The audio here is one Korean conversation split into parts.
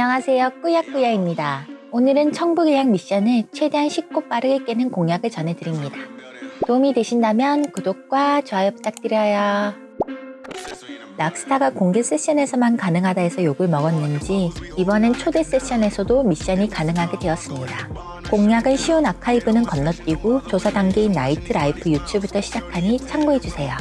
안녕하세요. 꾸야꾸야입니다. 오늘은 청부계약 미션을 최대한 쉽고 빠르게 깨는 공약을 전해드립니다. 도움이 되신다면 구독과 좋아요 부탁드려요. 락스타가 공개 세션에서만 가능하다 해서 욕을 먹었는지 이번엔 초대 세션에서도 미션이 가능하게 되었습니다. 공약을 쉬운 아카이브는 건너뛰고 조사 단계인 나이트 라이프 유출부터 시작하니 참고해주세요.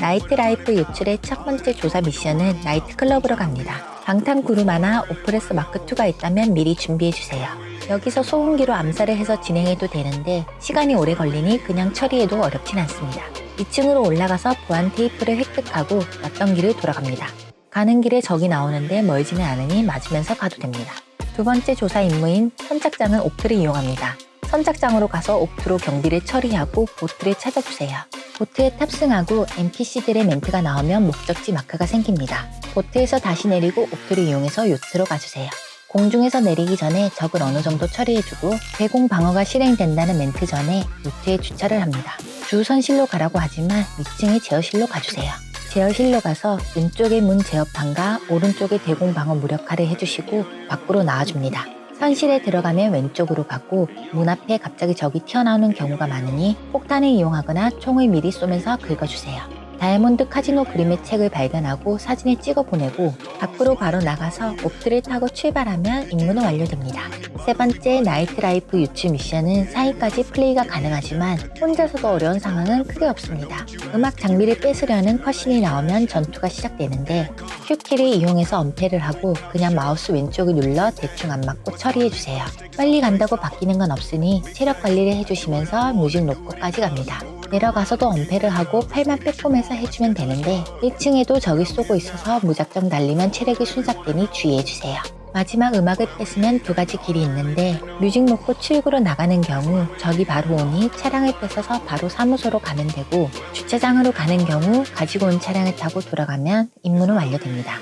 나이트 라이프 유출의 첫 번째 조사 미션은 나이트 클럽으로 갑니다. 방탄 구루마나 오프레스 마크2가 있다면 미리 준비해주세요. 여기서 소음기로 암살을 해서 진행해도 되는데 시간이 오래 걸리니 그냥 처리해도 어렵진 않습니다. 2층으로 올라가서 보안 테이프를 획득하고 왔던 길을 돌아갑니다. 가는 길에 적이 나오는데 멀지는 않으니 맞으면서 가도 됩니다. 두 번째 조사 임무인 선착장은 옵트를 이용합니다. 선착장으로 가서 옵트로 경비를 처리하고 보트를 찾아주세요. 보트에 탑승하고 NPC들의 멘트가 나오면 목적지 마크가 생깁니다. 보트에서 다시 내리고 옵트를 이용해서 요트로 가주세요. 공중에서 내리기 전에 적을 어느 정도 처리해주고 대공 방어가 실행된다는 멘트 전에 요트에 주차를 합니다. 주선실로 가라고 하지만 위층의 제어실로 가주세요. 제어실로 가서 왼쪽의 문 제어판과 오른쪽의 대공 방어 무력화를 해주시고 밖으로 나와줍니다. 선실에 들어가면 왼쪽으로 가고 문 앞에 갑자기 적이 튀어나오는 경우가 많으니 폭탄을 이용하거나 총을 미리 쏘면서 긁어주세요. 다이아몬드 카지노 그림의 책을 발견하고 사진을 찍어 보내고 밖으로 바로 나가서 옵트를 타고 출발하면 임무는 완료됩니다. 세 번째 나이트 라이프 유출 미션은 4인까지 플레이가 가능하지만 혼자서도 어려운 상황은 크게 없습니다. 음악 장비를 뺏으려는 컷신이 나오면 전투가 시작되는데 큐키를 이용해서 엄폐를 하고 그냥 마우스 왼쪽을 눌러 대충 안 맞고 처리해주세요. 빨리 간다고 바뀌는 건 없으니 체력 관리를 해주시면서 뮤직 놓고까지 갑니다. 내려가서도 엄폐를 하고 팔만 빼꼼해서 해주면 되는데 1층에도 적이 쏘고 있어서 무작정 달리면 체력이 순삭되니 주의해주세요. 마지막 음악을 뺏으면 두 가지 길이 있는데 뮤직 놓고 출구로 나가는 경우 적이 바로 오니 차량을 뺏어서 바로 사무소로 가면 되고 주차장으로 가는 경우 가지고 온 차량을 타고 돌아가면 임무는 완료됩니다.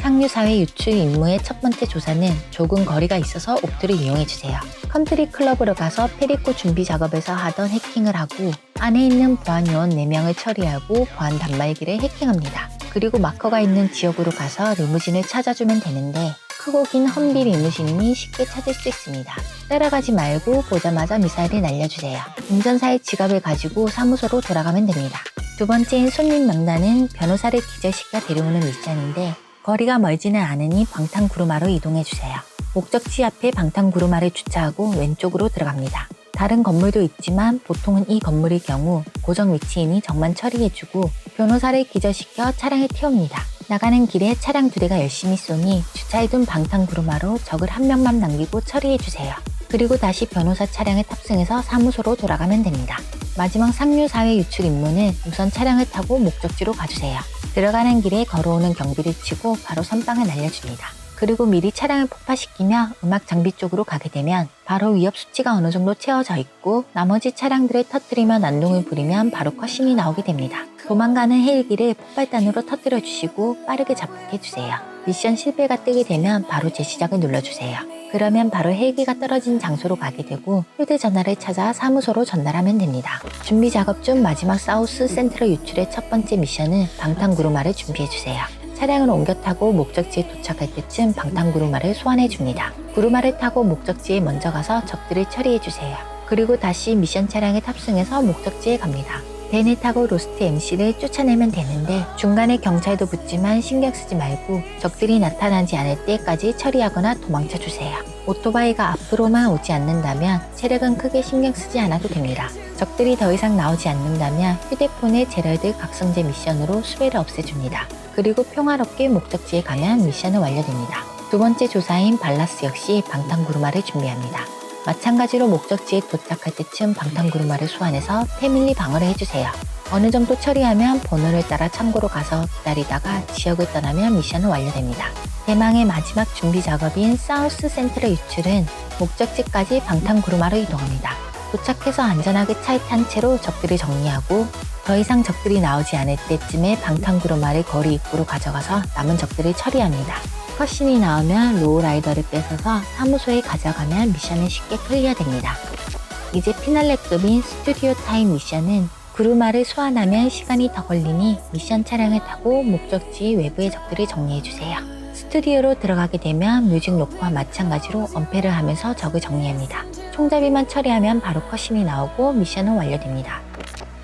상류사회 유출 임무의 첫 번째 조사는 조금 거리가 있어서 옵트를 이용해주세요. 컨트리 클럽으로 가서 페리코 준비 작업에서 하던 해킹을 하고 안에 있는 보안 요원 4명을 처리하고 보안 단말기를 해킹합니다. 그리고 마커가 있는 지역으로 가서 리무진을 찾아주면 되는데 크고 긴 험비 리무진이니 쉽게 찾을 수 있습니다. 따라가지 말고 보자마자 미사일을 날려주세요. 운전사의 지갑을 가지고 사무소로 돌아가면 됩니다. 두 번째인 손님 명단은 변호사를 기절시켜 데려오는 미션인데 거리가 멀지는 않으니 방탄구루마로 이동해주세요. 목적지 앞에 방탄구루마를 주차하고 왼쪽으로 들어갑니다. 다른 건물도 있지만 보통은 이 건물의 경우 고정 위치이니 적만 처리해주고 변호사를 기절시켜 차량에 태웁니다. 나가는 길에 차량 두 대가 열심히 쏘니 주차해둔 방탄구루마로 적을 한 명만 남기고 처리해주세요. 그리고 다시 변호사 차량에 탑승해서 사무소로 돌아가면 됩니다. 마지막 상류 사회 유출 임무는 우선 차량을 타고 목적지로 가주세요. 들어가는 길에 걸어오는 경비를 치고 바로 선빵을 날려줍니다. 그리고 미리 차량을 폭파시키며 음악 장비 쪽으로 가게 되면 바로 위협 수치가 어느 정도 채워져 있고 나머지 차량들을 터뜨리며 난동을 부리면 바로 컷신이 나오게 됩니다. 도망가는 헬기를 폭발단으로 터뜨려 주시고 빠르게 잡폭해 주세요. 미션 실패가 뜨게 되면 바로 재시작을 눌러주세요. 그러면 바로 헬기가 떨어진 장소로 가게 되고 휴대전화를 찾아 사무소로 전달하면 됩니다. 준비 작업 중 마지막 사우스 센트럴 유출의 첫 번째 미션은 방탄구루마를 준비해주세요. 차량을 옮겨 타고 목적지에 도착할 때쯤 방탄구루마를 소환해 줍니다. 구루마를 타고 목적지에 먼저 가서 적들을 처리해 주세요. 그리고 다시 미션 차량에 탑승해서 목적지에 갑니다. 벤을 타고 로스트 MC를 쫓아내면 되는데 중간에 경찰도 붙지만 신경 쓰지 말고 적들이 나타나지 않을 때까지 처리하거나 도망쳐 주세요. 오토바이가 앞으로만 오지 않는다면 체력은 크게 신경 쓰지 않아도 됩니다. 적들이 더 이상 나오지 않는다면 휴대폰의 제럴드 각성제 미션으로 수배를 없애줍니다. 그리고 평화롭게 목적지에 가면 미션은 완료됩니다. 두 번째 조사인 발라스 역시 방탄구루마를 준비합니다. 마찬가지로 목적지에 도착할 때쯤 방탄구루마를 소환해서 패밀리 방어를 해주세요. 어느 정도 처리하면 번호를 따라 창고로 가서 기다리다가 지역을 떠나면 미션은 완료됩니다. 대망의 마지막 준비 작업인 사우스 센트럴 유출은 목적지까지 방탄구루마로 이동합니다. 도착해서 안전하게 차에 탄 채로 적들을 정리하고 더 이상 적들이 나오지 않을 때쯤에 방탄구루마를 거리 입구로 가져가서 남은 적들을 처리합니다. 컷신이 나오면 로우라이더를 뺏어서 사무소에 가져가면 미션을 쉽게 클리어됩니다. 이제 피날레급인 스튜디오 타임 미션은 구루마를 소환하면 시간이 더 걸리니 미션 차량을 타고 목적지 외부의 적들을 정리해주세요. 스튜디오로 들어가게 되면 뮤직 로프와 마찬가지로 언패를 하면서 적을 정리합니다. 총잡이만 처리하면 바로 컷신이 나오고 미션은 완료됩니다.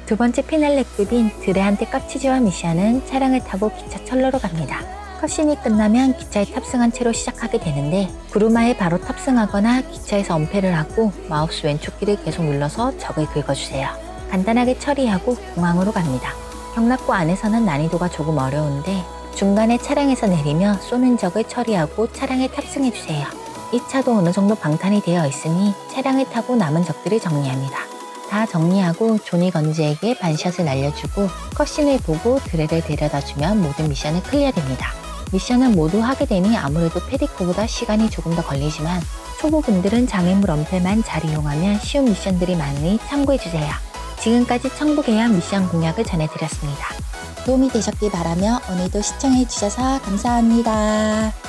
두 번째 피날레 급인 드레한테 깝치지와 미션은 차량을 타고 기차 철로로 갑니다. 컷신이 끝나면 기차에 탑승한 채로 시작하게 되는데 구루마에 바로 탑승하거나 기차에서 언패를 하고 마우스 왼쪽 키를 계속 눌러서 적을 긁어주세요. 간단하게 처리하고 공항으로 갑니다. 경락고 안에서는 난이도가 조금 어려운데 중간에 차량에서 내리며 쏘는 적을 처리하고 차량에 탑승해주세요. 이 차도 어느 정도 방탄이 되어 있으니 차량을 타고 남은 적들을 정리합니다. 다 정리하고 조니 건즈에게 반샷을 날려주고 컷신을 보고 드레를 데려다주면 모든 미션을 클리어됩니다. 미션을 모두 하게 되니 아무래도 페디코보다 시간이 조금 더 걸리지만 초보분들은 장애물 언패만 잘 이용하면 쉬운 미션들이 많으니 참고해주세요. 지금까지 청부계약 미션 공약을 전해드렸습니다. 도움이 되셨길 바라며 오늘도 시청해주셔서 감사합니다.